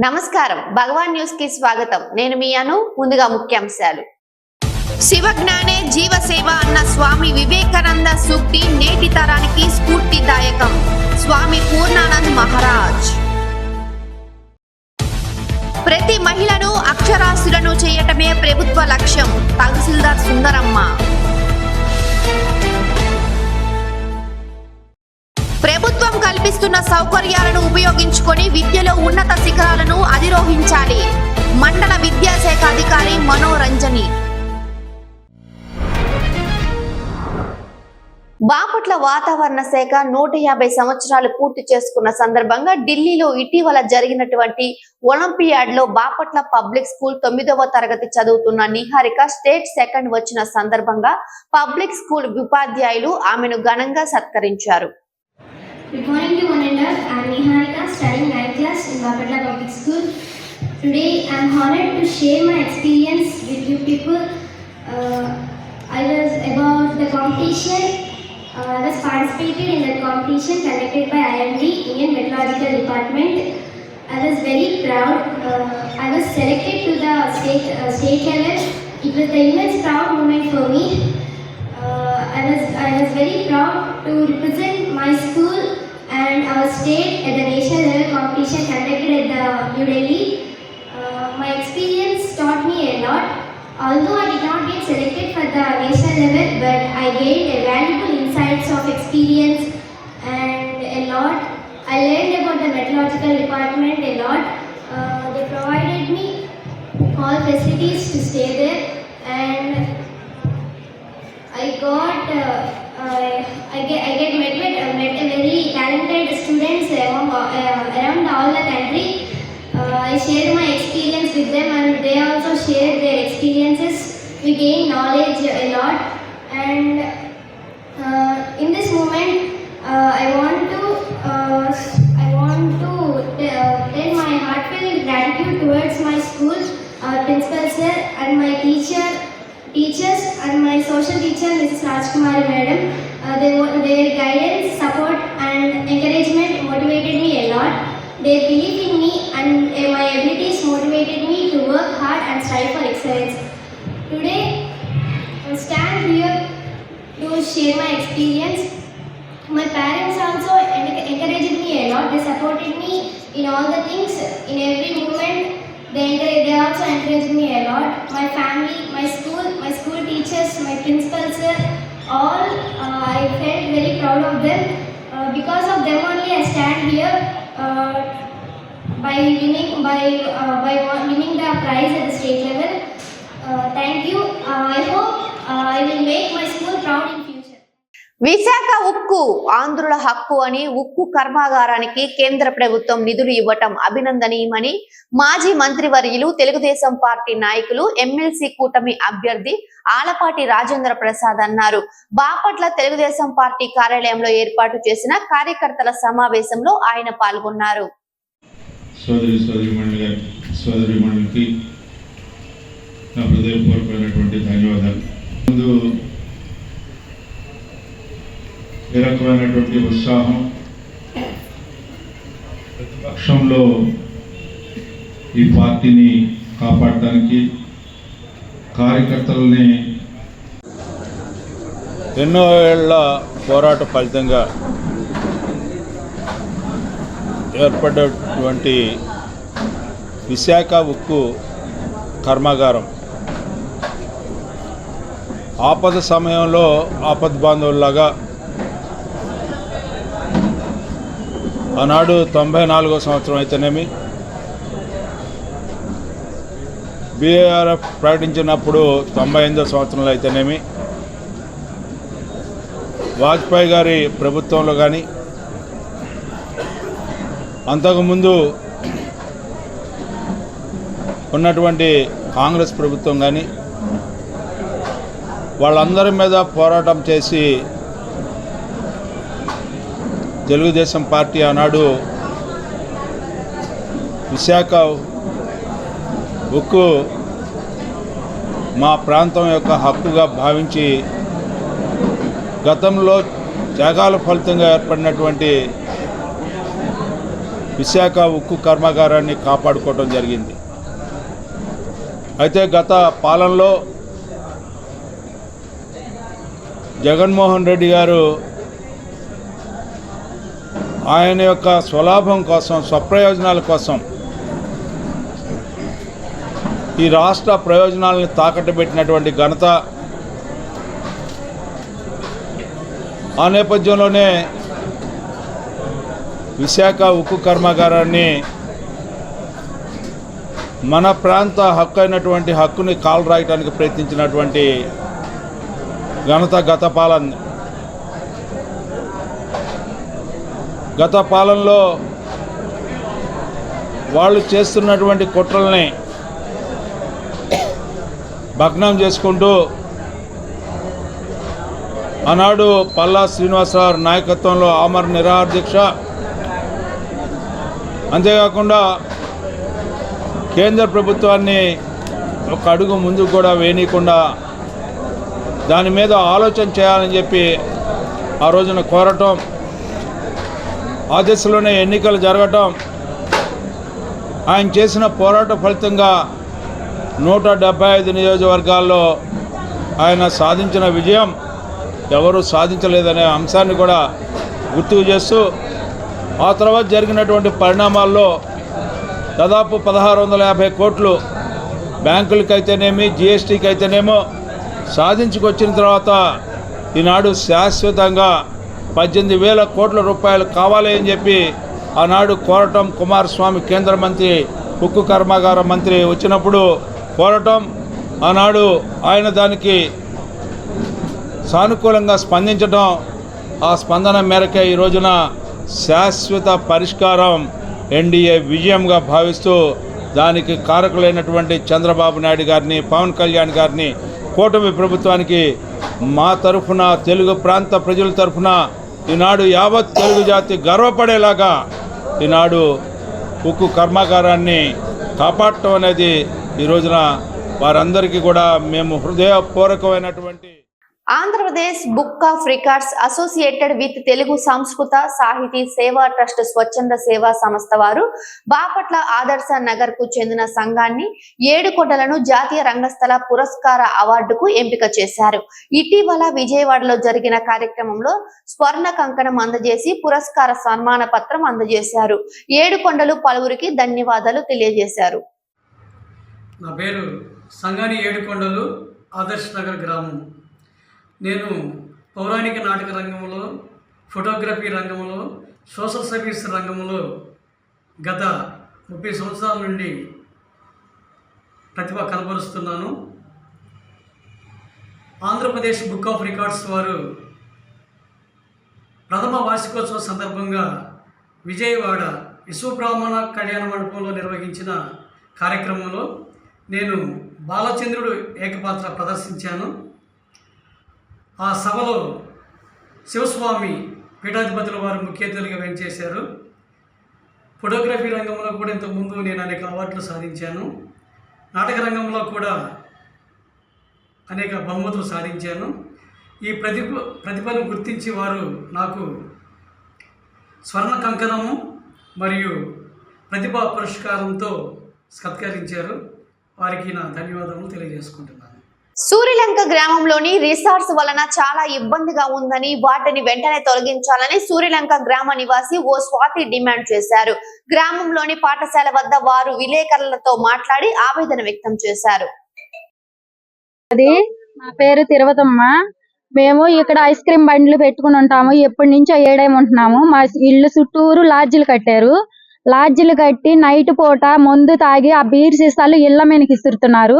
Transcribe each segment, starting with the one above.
నమస్కారం. భగవాన్ న్యూస్కి స్వాగతం. నేను మీ అను ముందుగా ముఖ్యాంశాలు. శివజ్ఞానే జీవసేవ అన్న స్వామి వివేకానంద సూక్తి నేటి తరానికి స్ఫూర్తిదాయకం. స్వామి పూర్ణానంద్ మహారాజ్. ప్రతి మహిళను అక్షరాస్యులను చేయటమే ప్రభుత్వ లక్ష్యం తహసీల్దార్ సుందరమ్మ. ప్రభుత్వం కల్పిస్తున్న సౌకర్యాలను ఉపయోగించుకొని విద్యలో ఉన్నత శిఖరాలను అధిరోహించాలి. మండల విద్యాశాఖ అధికారి మనోరంజని. బాపట్ల వాతావరణ శాఖ నూట యాభై సంవత్సరాలు పూర్తి చేసుకున్న సందర్భంగా ఢిల్లీలో ఇటీవల జరిగినటువంటి ఒలింపియాడ్లో బాపట్ల పబ్లిక్ స్కూల్ తొమ్మిదవ తరగతి చదువుతున్న నిహారిక స్టేట్ సెకండ్ వచ్చిన సందర్భంగా పబ్లిక్ స్కూల్ ఉపాధ్యాయులు ఆమెను ఘనంగా సత్కరించారు. Good morning to one and all. I am Niharika, studying 9th class in Bapatla Public School. Today I am honored to share my experience with you people. Uh, I was about the competition. Uh, I was participated in the competition conducted by IMD, Indian Meteorological Department. I was very proud. Uh, I was selected to the state uh, state level. It was the immense proud moment for me. Uh, I was I was very proud to represent my school and our state at the national level competition conducted at the New Delhi. Uh, my experience taught me a lot. Although I did not get selected for the national level, but I gained a valuable insights of experience and a lot. I learned about the meteorological department a lot. Uh, they provided me all facilities to stay there and I get I get met with uh, met very talented students among uh, around all the country. Uh, I share my experience with them and they also share their experiences. We gain knowledge a lot and uh, in this moment uh, I want to uh, I want to uh, tell my heartfelt gratitude towards my school, our principal sir and my teacher teachers and my social teacher Mrs. Rajkumari madam. They, their guidance, support and encouragement motivated me a lot. Their belief in me and uh, my abilities motivated me to work hard and strive for excellence. Today, I stand here to share my experience. My parents also en- encouraged me a lot. They supported me in all the things, in every moment. They, encourage, they also encouraged me a lot. My family, my school, my school teachers, my principals, all uh, I felt very proud of them. Uh, because of them only I stand here uh, by winning by uh, by winning the prize at the state level. Uh, thank you. Uh, I hope uh, I will make my school proud. Visakha ఉక్కు ఆంధ్రుల హక్కు అని ఉక్కు కర్మాగారానికి కేంద్ర ప్రభుత్వం నిధులు ఇవ్వటం అభినందనీయమని మాజీ మంత్రివర్యులు తెలుగుదేశం పార్టీ నాయకులు ఎమ్మెల్సీ కూటమి అభ్యర్థి ఆలపాటి రాజేంద్ర ప్రసాద్ అన్నారు. బాపట్ల తెలుగుదేశం పార్టీ కార్యాలయంలో ఏర్పాటు చేసిన కార్యకర్తల సమావేశంలో ఆయన పాల్గొన్నారు. సోదరి సోదరి నా ధన్యవాదాలు. ముందు ఏ రకమైనటువంటి ఉత్సాహం. ప్రతిపక్షంలో ఈ పార్టీని కాపాడటానికి కార్యకర్తలని ఎన్నో ఏళ్ళ పోరాట ఫలితంగా ఏర్పడినటువంటి విశాఖ ఉక్కు కర్మాగారం. ఆపద సమయంలో ఆపద్ బాంధవుల్లాగా ఆనాడు తొంభై నాలుగో సంవత్సరం అయితేనేమి బీఆర్ఎఫ్ ప్రకటించినప్పుడు తొంభై ఎనిమిదో సంవత్సరంలో అయితేనేమి వాజ్పేయి గారి ప్రభుత్వంలో కానీ అంతకుముందు ఉన్నటువంటి కాంగ్రెస్ ప్రభుత్వం కానీ వాళ్ళందరి మీద పోరాటం చేసి తెలుగుదేశం పార్టీ ఆనాడు విశాఖ ఉక్కు మా ప్రాంతం యొక్క హక్కుగా భావించి గతంలో త్యాగాల ఫలితంగా ఏర్పడినటువంటి విశాఖ ఉక్కు కర్మాగారాన్ని కాపాడుకోవడం జరిగింది. అయితే గత పాలనలో జగన్మోహన్ రెడ్డి గారు ఆయన యొక్క స్వలాభం కోసం స్వప్రయోజనాల కోసం ఈ రాష్ట్ర ప్రయోజనాలను తాకట్టు పెట్టినటువంటి ఘనత ఆ నేపథ్యంలోనే విశాఖ ఉక్కు కర్మాగారాన్ని మన ప్రాంత హక్కు అయినటువంటి హక్కుని కాలు రాయటానికి ప్రయత్నించినటువంటి ఘనత గత పాలన గత పాలనలో వాళ్ళు చేస్తున్నటువంటి కుట్రల్ని భగ్నం చేసుకుంటూ ఆనాడు పల్లా శ్రీనివాసరావు నాయకత్వంలో ఆమర నిరాహార దీక్ష అంతేకాకుండా కేంద్ర ప్రభుత్వాన్ని ఒక అడుగు ముందుకు కూడా వేయనీయకుండా దాని మీద ఆలోచన చేయాలని చెప్పి ఆ రోజున కోరటం ఆ దిశలోనే ఎన్నికలు జరగటం ఆయన చేసిన పోరాట ఫలితంగా నూట డెబ్బై ఐదు నియోజకవర్గాల్లో ఆయన సాధించిన విజయం ఎవరు సాధించలేదనే అంశాన్ని కూడా గుర్తుకు చేస్తూ ఆ తర్వాత జరిగినటువంటి పరిణామాల్లో దాదాపు పదహారు వందల యాభై కోట్లు బ్యాంకులకైతేనేమి జిఎస్టీకి అయితేనేమో సాధించుకొచ్చిన తర్వాత ఈనాడు శాశ్వతంగా పద్దెనిమిది వేల కోట్ల రూపాయలు కావాలి అని చెప్పి ఆనాడు కోరటం కుమారస్వామి కేంద్ర మంత్రి ఉక్కు కర్మాగార మంత్రి వచ్చినప్పుడు కోరటం ఆనాడు ఆయన దానికి సానుకూలంగా స్పందించడం ఆ స్పందన మేరకే ఈ రోజున శాశ్వత పరిష్కారం ఎన్డీఏ విజయంగా భావిస్తూ దానికి కారకులైనటువంటి చంద్రబాబు నాయుడు గారిని పవన్ కళ్యాణ్ గారిని కూటమి ప్రభుత్వానికి మా తరఫున తెలుగు ప్రాంత ప్రజల తరఫున ఈనాడు యావత్ తెలుగు జాతి గర్వపడేలాగా ఈనాడు ఉక్కు కర్మాగారాన్ని కాపాడటం అనేది ఈ రోజున వారందరికీ కూడా మేము హృదయపూర్వకమైనటువంటి Andhra Pradesh book of records associated with Telugu సంస్కృత సాహితీ సేవా ట్రస్ట్ స్వచ్ఛంద సేవా సంస్థ వారు బాపట్ల ఆదర్శ నగర్కు చెందిన సంఘాన్ని ఏడు కోటలను జాతీయ రంగస్థల పురస్కార అవార్డుకు ఎంపిక చేశారు. ఇటీవల విజయవాడలో జరిగిన కార్యక్రమంలో స్వర్ణ కంకణం అందజేసి పురస్కార సన్మాన పత్రం అందజేశారు. ఏడు కొండలు పలువురికి ధన్యవాదాలు తెలియజేశారు. నా పేరు సంగాని ఏడుకొండలు ఆదర్శ్ నగర్ గ్రామం. నేను పౌరాణిక నాటక రంగంలో ఫోటోగ్రఫీ రంగంలో సోషల్ సర్వీస్ రంగంలో గత ముప్పై సంవత్సరాల నుండి ప్రతిభ కనబరుస్తున్నాను. ఆంధ్రప్రదేశ్ బుక్ ఆఫ్ రికార్డ్స్ వారు ప్రథమ వార్షికోత్సవ సందర్భంగా విజయవాడ విశ్వబ్రాహ్మణ కళ్యాణ మండపంలో నిర్వహించిన కార్యక్రమంలో నేను బాలచంద్రుడు ఏకపాత్ర ప్రదర్శించాను. ఆ సభలో శివస్వామి పీఠాధిపతుల వారు ముఖ్య అతిథులుగా వెంచేశారు. ఫోటోగ్రఫీ రంగంలో కూడా ఇంతకుముందు నేను అనేక అవార్డులు సాధించాను. నాటక రంగంలో కూడా అనేక బహుమతులు సాధించాను. ఈ ప్రతిభ ప్రతిభను గుర్తించి వారు నాకు స్వర్ణ కంకణము మరియు ప్రతిభా పురస్కారంతో సత్కరించారు. వారికి నా ధన్యవాదములు తెలియజేసుకుంటున్నాను. సూర్యలంక గ్రామంలోని రిసార్ట్స్ వలన చాలా ఇబ్బందిగా ఉందని వాటిని వెంటనే తొలగించాలని సూర్యలంక గ్రామ నివాసి ఓ స్వాతి డిమాండ్ చేశారు. గ్రామంలోని పాఠశాల వద్ద వారు విలేకరులతో మాట్లాడి ఆవేదన వ్యక్తం చేశారు. అది నా పేరు తిరువతమ్మ. మేము ఇక్కడ ఐస్ క్రీమ్ బండ్లు పెట్టుకుని ఉంటాము. ఎప్పటి నుంచో ఏడేమి ఉంటున్నాము. మా ఇల్లు చుట్టూరు లాడ్జీలు కట్టారు. లాడ్జీలు కట్టి నైట్ పూట మందు తాగి ఆ బీర్ సీసాలు ఇళ్ళ మీదకి ఇస్తున్నారు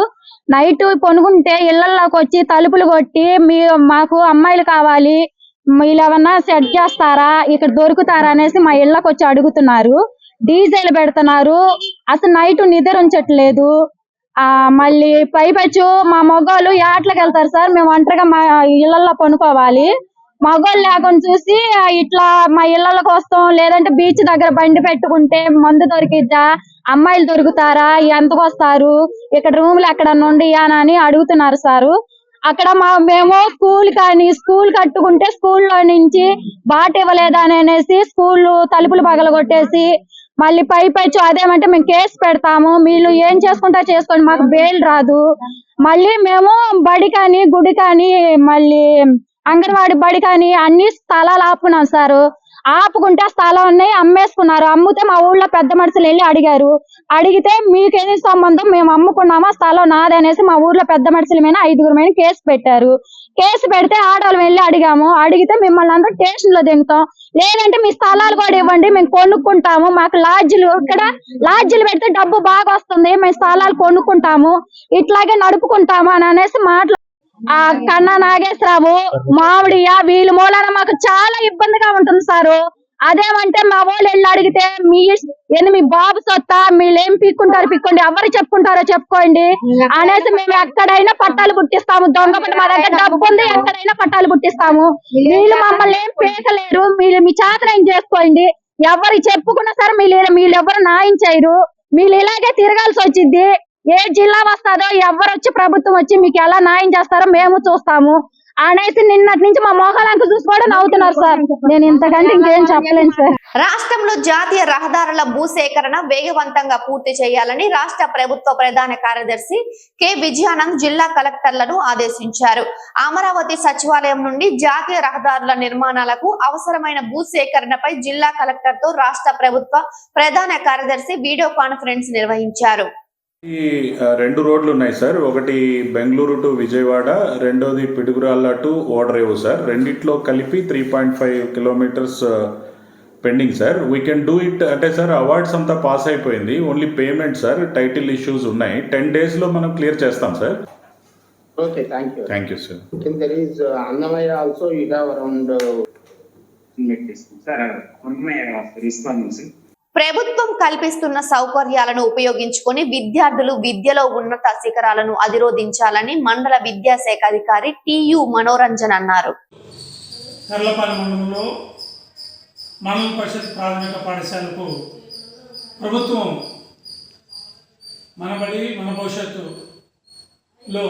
నైట్ కొనుక్కుంటే ఇళ్ళలోకి వచ్చి తలుపులు కొట్టి మీ మాకు అమ్మాయిలు కావాలి మీరు ఏమన్నా సెట్ చేస్తారా ఇక్కడ దొరుకుతారా అనేసి మా ఇళ్ళకి వచ్చి అడుగుతున్నారు. డీజేలు పెడుతున్నారు. అసలు నైట్ నిద్ర ఉంచట్లేదు. ఆ మళ్ళీ పైపచ్చు మా మగవాళ్ళు యాట్లకి వెళ్తారు సార్. మేము ఒంటరిగా మా ఇళ్ళలో పనుకోవాలి. మగవాళ్ళు లేకుండా చూసి ఇట్లా మా ఇళ్ళకి వస్తాం లేదంటే బీచ్ దగ్గర బండి పెట్టుకుంటే మందు దొరికిద్దా? అమ్మాయిలు దొరుకుతారా? ఎంతకు వస్తారు? ఇక్కడ రూములు ఎక్కడ నుండి అని అడుగుతున్నారు సారు. అక్కడ మా మేము స్కూల్ కానీ స్కూల్ కట్టుకుంటే స్కూల్లో నుంచి బాట ఇవ్వలేదా అని అనేసి స్కూల్ తలుపులు పగలగొట్టేసి మళ్ళీ పై పైచ్చు అదేమంటే మేము కేసు పెడతాము మీరు ఏం చేసుకుంటా చేసుకోండి మాకు బెయిల్ రాదు. మళ్ళీ మేము బడి కానీ గుడి కానీ మళ్ళీ అంగన్వాడి బడి కానీ అన్ని స్థలాలు ఆపుకున్నాం సార్. ఆపుకుంటే స్థలం ఉన్నాయి అమ్మేసుకున్నారు. అమ్మితే మా ఊళ్ళో పెద్ద మనుషులు వెళ్ళి అడిగారు. అడిగితే మీకేది సంబంధం? మేము అమ్ముకున్నామా? స్థలం నాది అనేసి మా ఊర్లో పెద్ద మనుషుల మీద ఐదుగురు మీద కేసు పెట్టారు. కేసు పెడితే ఆడవాళ్ళు వెళ్ళి అడిగాము. అడిగితే మిమ్మల్ని అందరూ స్టేషన్లో దిగుతాం లేదంటే మీ స్థలాలు కూడా ఇవ్వండి మేము కొనుక్కుంటాము. మాకు లాడ్జీలు ఇక్కడ లాడ్జీలు పెడితే డబ్బు బాగా వస్తుంది మేము స్థలాలు కొనుక్కుంటాము. ఇట్లాగే నడుపుకుంటాము అని అనేసి మాట్లా ఆ కన్నా నాగేశ్వరరావు మామిడియ వీళ్ళ మూలాన మాకు చాలా ఇబ్బందిగా ఉంటుంది సారు. అదేమంటే మా వాళ్ళు వెళ్ళి అడిగితే మీ ఏంది మీ బాబు సొత్తా మీరు ఏం పీక్కుంటారు పీక్కోండి ఎవరు చెప్పుకుంటారో చెప్పుకోండి అనేసి మేము ఎక్కడైనా పట్టాలు పుట్టిస్తాము దొంగ పట్ట మా దగ్గర డబ్బు ఉంది ఎక్కడైనా పట్టాలు పుట్టిస్తాము వీళ్ళు మమ్మల్ని ఏం పీకలేరు మీరు మీ చేతన ఏం చేసుకోండి. ఎవరు చెప్పుకున్నా సరే మీరు మీరు ఎవరు న్యాయం చేయరు. మీరు ఇలాగే తిరగాల్సి వచ్చింది ఏ జిల్లా వస్తుందో ఎవరు వచ్చి ప్రభుత్వం వచ్చి మీకు ఎలా న్యాయం చేస్తారో మేము చూస్తాము. అనేసి నిన్నటి నుంచి మా మోకాలంకు చూసుకోవడం నవ్వుతున్నారు సార్. నేను ఇంతకంటే ఇంకేం చెప్పలేను సార్. రాష్ట్రంలో జాతీయ రహదారుల భూసేకరణ వేగవంతంగా పూర్తి చేయాలని రాష్ట్ర ప్రభుత్వ ప్రధాన కార్యదర్శి కె. విజయానంద్ జిల్లా కలెక్టర్లను ఆదేశించారు. అమరావతి సచివాలయం నుండి జాతీయ రహదారుల నిర్మాణాలకు అవసరమైన భూసేకరణపై జిల్లా కలెక్టర్తో రాష్ట్ర ప్రభుత్వ ప్రధాన కార్యదర్శి వీడియో కాన్ఫరెన్స్ నిర్వహించారు. ఈ రెండు రోడ్లు ఉన్నాయి సార్. ఒకటి బెంగళూరు టు విజయవాడ రెండోది పిడుగురాళ్ళ టు ఓడరేవు సార్. రెండిట్లో కలిపి three point five kilometres pending sir. We can do it అంటే సార్ అవార్డ్స్ అంతా పాస్ అయిపోయింది. Only payment sir title issues ఉన్నాయి. టెన్ డేస్లో మనం క్లియర్ చేస్తాం సార్. Okay, thank you. Thank you sir also, you have around uh, sir response ప్రభుత్వం కల్పిస్తున్న సౌకర్యాలను ఉపయోగించుకుని విద్యార్థులు విద్యలో ఉన్నత శిఖరాలను అధిరోధించాలని మండల విద్యాశాఖ అధికారి టియు మనోరంజన్ అన్నారు. కర్లపాలెం పరిషత్ ప్రాథమిక పాఠశాలకు ప్రభుత్వం మనబడి మన భవిష్యత్తులో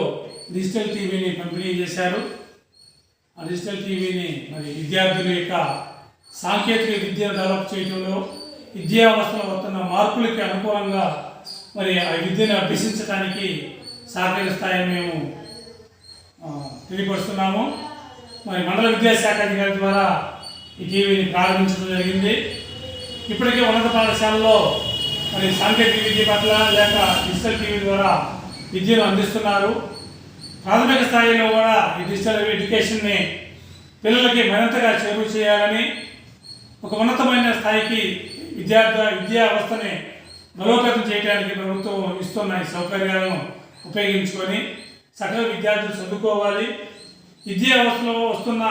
డిజిటల్ టీవీని పంపిణీ చేశారు. ఆ డిజిటల్ టీవీని మరి విద్యార్థుల యొక్క సాంకేతిక విద్యను డెవలప్ చేయడంలో విద్యా వ్యవస్థలో వస్తున్న మార్పులకి అనుకూలంగా మరి ఆ విద్యను అభ్యసించడానికి సహకరిస్తాయని మేము తెలియపరుస్తున్నాము. మరి మండల విద్యాశాఖ అధికారి ద్వారా ఈ టీవీని ప్రారంభించడం జరిగింది. ఇప్పటికే ఉన్నత పాఠశాలలో మరి సాంకేతిక విద్య పట్ల లేక డిజిటల్ టీవీ ద్వారా విద్యను అందిస్తున్నారు. ప్రాథమిక స్థాయిలో కూడా ఈ డిజిటల్ ఎడ్యుకేషన్ని పిల్లలకి మరింతగా చేరువ చేయాలని ఒక ఉన్నతమైన స్థాయికి విద్యార్థి విద్యా వ్యవస్థని బలోపేతం చేయడానికి ప్రభుత్వం ఇస్తున్న ఈ సౌకర్యాలను ఉపయోగించుకొని సకల విద్యార్థులు చదువుకోవాలి. విద్యా వ్యవస్థలో వస్తున్న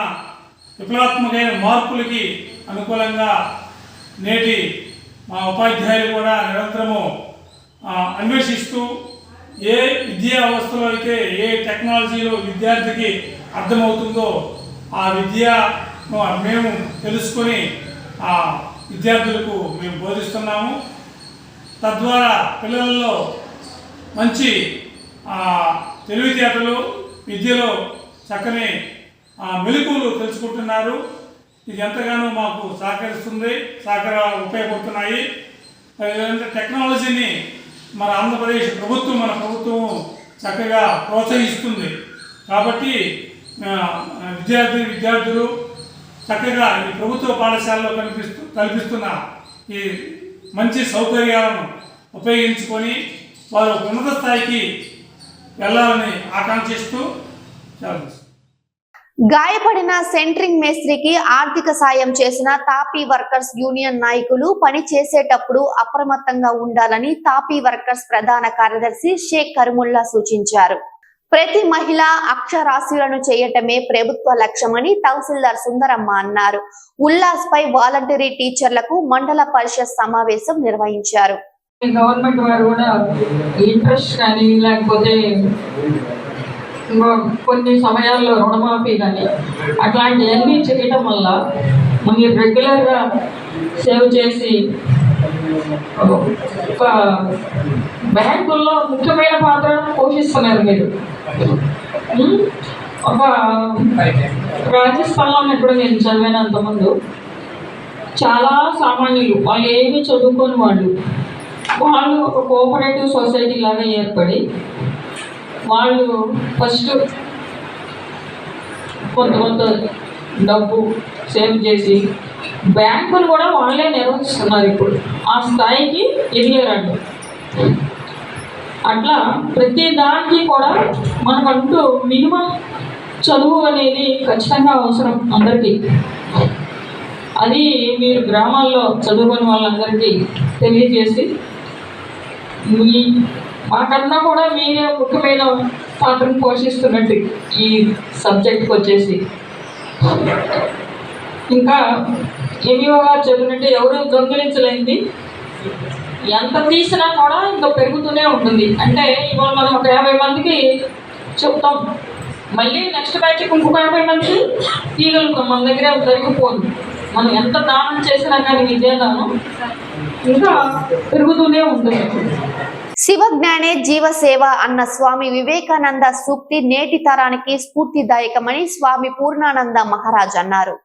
విప్లవాత్మకమైన మార్పులకి అనుకూలంగా నేటి మా ఉపాధ్యాయులు కూడా నిరంతరము అన్వేషిస్తూ ఏ విద్యా వ్యవస్థలో అయితే ఏ టెక్నాలజీలో విద్యార్థికి అర్థమవుతుందో ఆ విద్యను మేము తెలుసుకొని ఆ విద్యార్థులకు మేము బోధిస్తున్నాము. తద్వారా పిల్లలలో మంచి తెలివితేటలు విద్యలో చక్కని ఆ, మెలకువలు తెలుసుకుంటున్నారు. ఇది ఎంతగానో మాకు సహకరిస్తుంది సహకార ఉపయోగపడుతున్నాయి. టెక్నాలజీని మన ఆంధ్రప్రదేశ్ ప్రభుత్వం మన ప్రభుత్వం చక్కగా ప్రోత్సహిస్తుంది. కాబట్టి విద్యార్థి విద్యార్థులు చక్కగా ఈ ప్రభుత్వ పాఠశాలలో కనిపిస్తూ కల్పిస్తున్న ఈ మంచి సౌకర్యాలను ఉపయోగించుకొని వారు ఉన్నత స్థాయికి వెళ్ళాలని ఆకాంక్షిస్తూ గాయపడిన సెంట్రింగ్ మేస్త్రికి ఆర్థిక సాయం చేసిన తాపీ వర్కర్స్ యూనియన్ నాయకులు పని చేసేటప్పుడు అప్రమత్తంగా ఉండాలని తాపీ వర్కర్స్ ప్రధాన కార్యదర్శి షేక్ కరుముల్లా సూచించారు. ప్రతి మహిళ అక్షరాస్యులను చేయటమే ప్రభుత్వ లక్ష్యమని తహసీల్దార్ సుందరమ్మ అన్నారు. ఉల్లాస్ పై వాలంటరీ టీచర్లకు మండల పరిషత్ సమావేశం నిర్వహించారు. గవర్నమెంట్ వారు కూడా ఇంట్రెస్ట్ కానీ లేకపోతే కొన్ని సమయాల్లో రుణమాఫీ కానీ అట్లాంటివన్నీ చేయటం వల్ల మీరు రెగ్యులర్గా సేవ్ చేసి ఒక బ్యాంకుల్లో ముఖ్యమైన పాత్ర పోషిస్తున్నారు మీరు. ఒక రాజస్థాన్లో ఎప్పుడు నేను చదివినంత ముందు చాలా సామాన్యులు వాళ్ళు ఏమీ చదువుకొని వాళ్ళు. వాళ్ళు ఒక కోఆపరేటివ్ సొసైటీ లాగా ఏర్పడి వాళ్ళు ఫస్ట్ కొంత కొంత డబ్బు సేవ్ చేసి బ్యాంకులు కూడా వాళ్ళే నిర్వహిస్తున్నారు ఇప్పుడు. ఆ స్థాయికి ఎదిగారండి అట్లా ప్రతి దానికి కూడా మనకంటూ మినిమం చదువు అనేది ఖచ్చితంగా అవసరం అందరికీ. అది మీరు గ్రామాల్లో చదువుకుని వాళ్ళందరికీ తెలియజేసి మీ మాకన్నా కూడా మీరే ముఖ్యమైన పాత్రను పోషిస్తున్నట్టు ఈ సబ్జెక్ట్కి వచ్చేసి. ఇంకా ఎంఈఓ గారు చెప్పినట్టు ఎవరు దొంగిలించలేంది ఎంత తీసినా కూడా ఇంకా పెరుగుతూనే ఉంటుంది. అంటే ఇవాళ మనం ఒక యాభై మందికి చెప్తాం. మళ్ళీ నెక్స్ట్ బ్యాచ్ ఇంకొక యాభై మందికి తీయగలుగుతాం మన దగ్గర జరిగిపోదు. మనం ఎంత దానం చేసినా కానీ విద్యాదానం ఇంకా పెరుగుతూనే ఉంటుంది. శివజ్ఞానే జీవ సేవ అన్న స్వామి వివేకానంద సూక్తి నేటి తరానికి స్ఫూర్తిదాయకమని స్వామి పూర్ణానంద మహారాజ్ అన్నారు.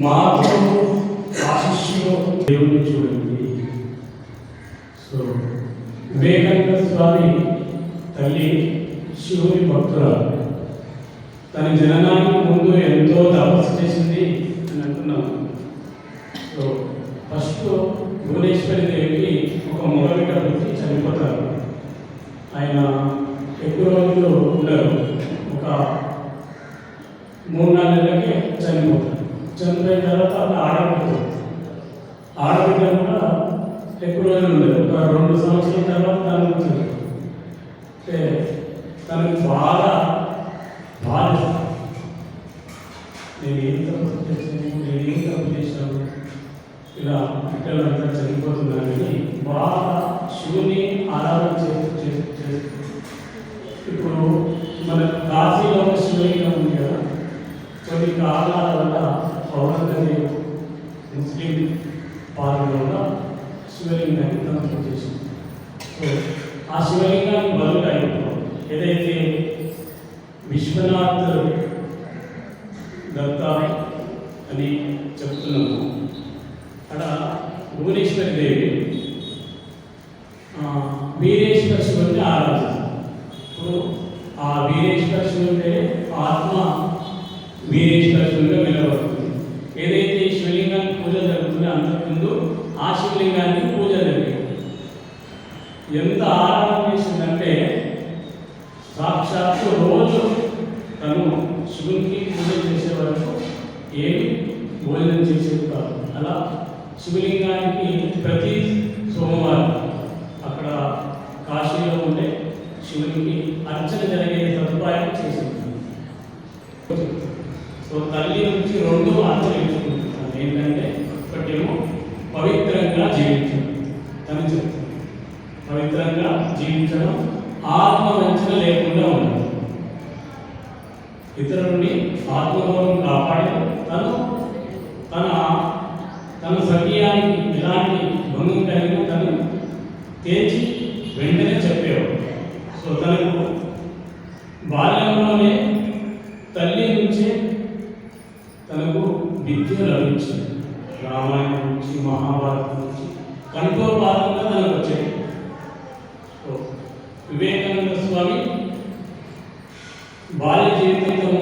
మాతో ఆశిష్యులు దేవుని చూడండి. సో వివేకానంద స్వామి తల్లి శివుని భక్తురాలు. తన జననానికి ముందు ఎంతో తపస్సు చేసింది అని అంటున్నాం సో ఫస్ట్ భువనేశ్వరి దేవికి ఒక మొగబిడ్డ పుట్టి చనిపోతారు. ఆయన ఎక్కువ రోజులు ఉండరు? ఒక మూడు నాలుగు నెలలకి చనిపోయిన తర్వాత ఒక ఆడబిడ్డ. ఆడబిడ్డ కూడా ఎక్కువ రోజులు ఉండదు ఒక రెండు సంవత్సరాల తర్వాత దాని ఉంటుంది అంటే తనకు బాగా బాధ నేను ఏం తప్పు చేసాను నేను ఏం తప్పు చేశాను? ఇలా పిల్లలంతా చనిపోతున్నారని బాగా శివుని ఆరాధన చేస్తూ ఇప్పుడు మన కాశీలో శివలింగం ఉంది కదా. కొన్ని కారణాల వల్ల ఔరంగజేబు ముస్లిం పాలన వల్ల శివలింగాన్ని ధ్వంసం చేసింది సో ఆ శివలింగాన్ని బదులుగా ఇప్పుడు ఏదైతే విశ్వనాథ్ దత్త అని చెప్తున్నాము అక్కడ భువనేశ్వరి దేవి వీరేశ్వర శివుని ఆరాధన ఇప్పుడు ఆ వీరేశ్వర శివుని ఆత్మ వీరేశ్వర శివునిగా నిలబడుతుంది. ఏదైతే శివలింగానికి పూజ జరుగుతుందో అంతకుముందు ఆ శివలింగానికి పూజ జరిగింది. ఎంత ఆనందం చేసిందంటే సాక్షాత్తు రోజు తను శివునికి పూజ చేసే వరకు ఏమి భోజనం చేసేది కాదు. అలా శివలింగానికి ప్రతి సోమవారం అక్కడ కాశీలో ఉండే శివునికి అర్చన జరిగే సదుపాయం చేసింది సో తల్లి నుంచి రెండు అర్థం నేర్చుకుంటున్నాను ఏంటంటే ఒకటేమో పవిత్రంగా జీవించడం. తను చెప్తుంది. పవిత్రంగా జీవించడం ఆత్మవంచన లేకుండా ఉండడం. ఇతరులని ఆత్మగౌరవం కాపాడడం తను తన తన సత్యానికి ఎలాంటి భంగం కలిగిన తను తేల్చి వెంటనే చెప్పేవాడు సో తనకు బాల్యంలోనే తల్లి నుంచే తనకు విద్య లభించింది రామాయణం నుంచి మహాభారతం నుంచి కంఠోపాతంగా తనకు వచ్చాయి వివేకానంద స్వామి బాల్య జీవితంలో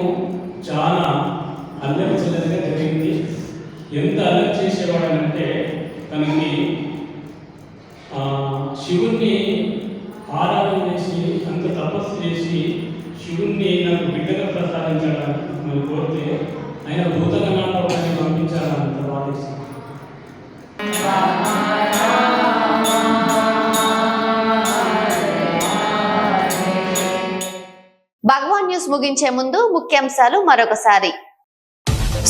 చాలా అల్లరి చిల్లరిగా జరిగింది. ఎంత అల్లరి చేసేవాడనంటే తనకి ఆ, శివుణ్ణి ఆరాధన చేసి అంత తపస్సు చేసి శివుణ్ణి నాకు బిడ్డగా ప్రసాదించడానికి మనం కోరితే ఆయన భూతగణాన్ని పంపించాలని అంత బాధేసి ముగించే ముందు ముఖ్యాంశాలు మరొకసారి.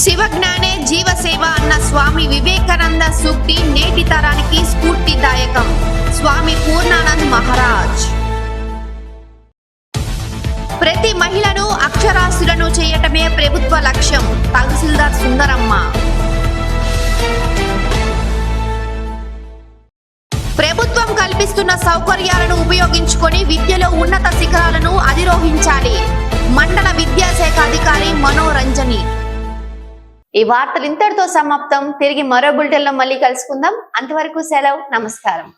శివజ్ఞానే జీవ సేవ అన్న స్వామి వివేకానంద సూక్తి నేటి తరానికి స్ఫూర్తిదాయకం. స్వామి పూర్ణానంద్ మహారాజ్. ప్రతి మహిళను అక్షరాస్యులను చేయటమే ప్రభుత్వ లక్ష్యం తహసీల్దార్ సుందరమ్మ. ప్రభుత్వం కల్పిస్తున్న సౌకర్యాలను ఉపయోగించుకొని విద్యలో ఉన్నత శిఖరాలను అధిరోహించాలి. మండల విద్యాశాఖ అధికారి మనోరంజని. ఈ వార్తలు ఇంతటితో సమాప్తం. తిరిగి మరో బులెటిన్లో మళ్ళీ కలుసుకుందాం. అంతవరకు సెలవు. నమస్కారం.